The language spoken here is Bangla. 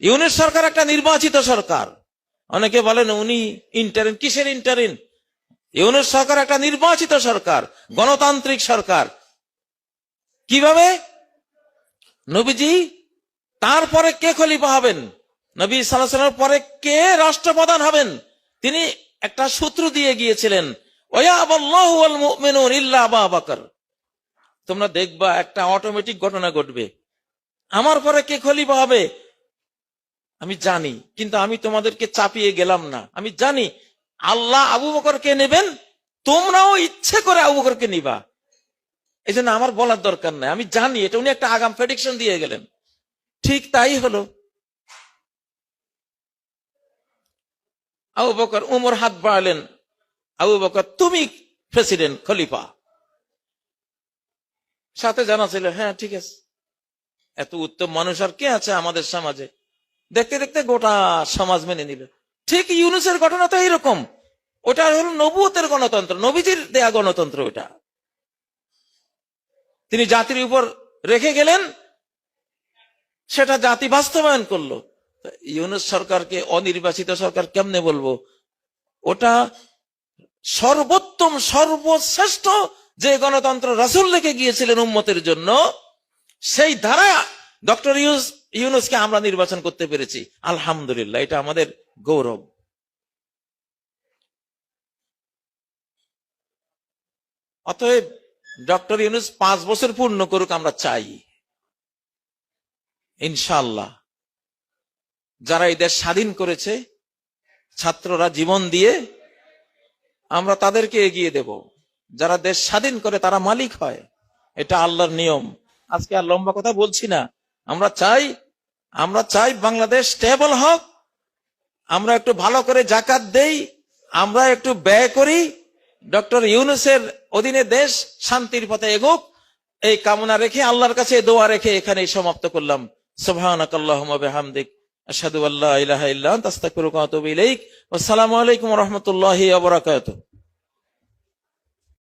ইউনিট সরকার একটা নির্বাচিত সরকার। অনেকে বলেন উনি ইন্টারিন কিসের ইন্টারিন ইউনিট সরকার একটা নির্বাচিত সরকার, গণতান্ত্রিক সরকার। কীভাবে? নবীজি, তারপরে কে খলিফা হবেন? নবী সাল্লাহ পরে কে রাষ্ট্রপ্রধান হবেন? তিনি একটা সূত্র দিয়ে গিয়েছিলেন তোমরা দেখবা একটা অটোমেটিক ঘটনা ঘটবে। আমার পরে কে খলিফা হবে? আমি জানি, কিন্তু আমি তোমাদেরকে চাপিয়ে গেলাম না। আমি জানি, আল্লাহ আবু বকরকে নেবেন, তোমরাও ইচ্ছে করে আবু বকরকে নিবা। এই জন্য আমার বলার দরকার নাই। আমি জানি, এটা উনি একটা আগাম প্রেডিকশন দিয়ে গেলেন। ঠিক তাই হলো। আবু বকর উমর হাত বাড়ালেন। আবু বকর, তুমি প্রেসিডেন্ট খলিফা। সাথে জানা ছিল হ্যাঁ ঠিক আছে। এত উত্তম মানুষ আর কে আছে আমাদের সমাজে? দেখতে দেখতে গোটা সমাজ মেনে নিল। ঠিক ইউনুসের ঘটনা তো এইরকম। ওটা হল নবুয়তের গণতন্ত্র, নবীজির দেয়া গণতন্ত্র ওটা। তিনি জাতির উপর রেখে গেলেন, সেটা জাতি বাস্তবায়ন করল। ইউনুস সরকারকে, অনির্বাচিত সরকার কেমনে বলব? ওটা সর্বোত্তম, সর্বশ্রেষ্ঠ যে গণতন্ত্র রাসুল রেখে গিয়েছিলেন উম্মতের জন্য, সেই ধারা ডক্টর ইউস ইউনুসকে আমরা নির্বাচন করতে পেরেছি। আলহামদুলিল্লাহ, এটা আমাদের গৌরব। অতএব ডক্টর ইউনুস পাঁচ বছর পূর্ণ করুক, আমরা চাই। ইনশাল্লাহ যারা এই দেশ স্বাধীন করেছে, ছাত্ররা জীবন দিয়ে আমরা তাদেরকে এগিয়ে দেব। যারা দেশ স্বাধীন করে, তারা মালিক হয়। এটা আল্লাহর নিয়ম। আজকে আর লম্বা কথা বলছি না। আমরা চাই আমরা চাই বাংলাদেশ স্টেবল হোক। আমরা একটু ভালো করে জাকাত দেই, আমরা একটু ব্যয় করি। ডক্টর ইউনুসের অধীনে দেশ শান্তির পথে এগোক। এই কামনা রেখে, আল্লাহর কাছে দোয়া রেখে এখানে সমাপ্ত করলাম। সুবহানাকাল্লাহুম্মা বিহামদিক। আশহাদু আল্লা ইলাহা